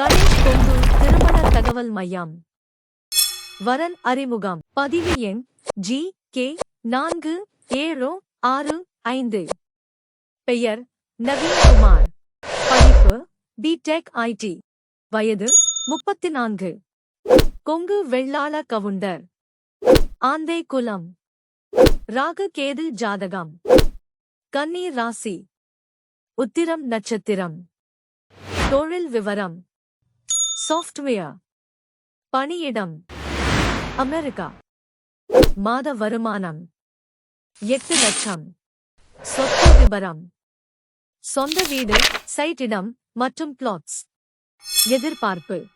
கணேஷ் கொங்கு திருமண தகவல் மையம். வரன் அறிமுகம். பதிவு எண் ஜி கே நான்கு ஏழு ஆறு ஐந்து. பெயர் நவீன்குமார் படிப்பு பிடெக் ஐடி வயது முப்பத்தி நான்கு கொங்கு வெள்ளாள கவுண்டர். ஆந்தை குலம் ராகு கேது ஜாதகம். கன்னி ராசி. உத்திரம் நட்சத்திரம். தொழில் விவரம். சாஃப்ட்வேர் பணியிடம். அமெரிக்கா. மாத வருமானம். எட்டு லட்சம். சொத்து விபரம். சொந்த வீடு சைட்டிடம் மற்றும் பிளாட்ஸ் எதிர்பார்ப்பு.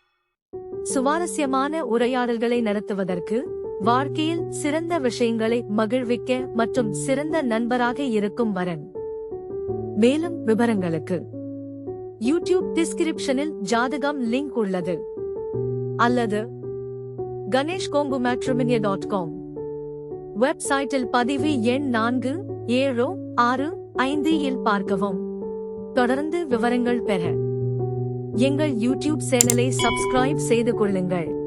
சுவாரஸ்யமான உரையாடல்களை நடத்துவதற்கு வாழ்க்கையில் சிறந்த விஷயங்களை மகிழ்விக்க மற்றும் சிறந்த நண்பராக இருக்கும் வரன். மேலும் விவரங்களுக்கு யூடியூப் டிஸ்கிரிப்ஷனில் ஜாதகம் லிங்க் உள்ளது. அல்லது Ganesh Kongu matrimony dot com. வெப்சைட்டில் பதிவு எண் நான்கு ஏழு ஆறு ஐந்து இல் பார்க்கவும். தொடர்ந்து விவரங்கள் பெற எங்கள் யூடியூப் சேனலை சப்ஸ்கிரைப் செய்து கொள்ளுங்கள்.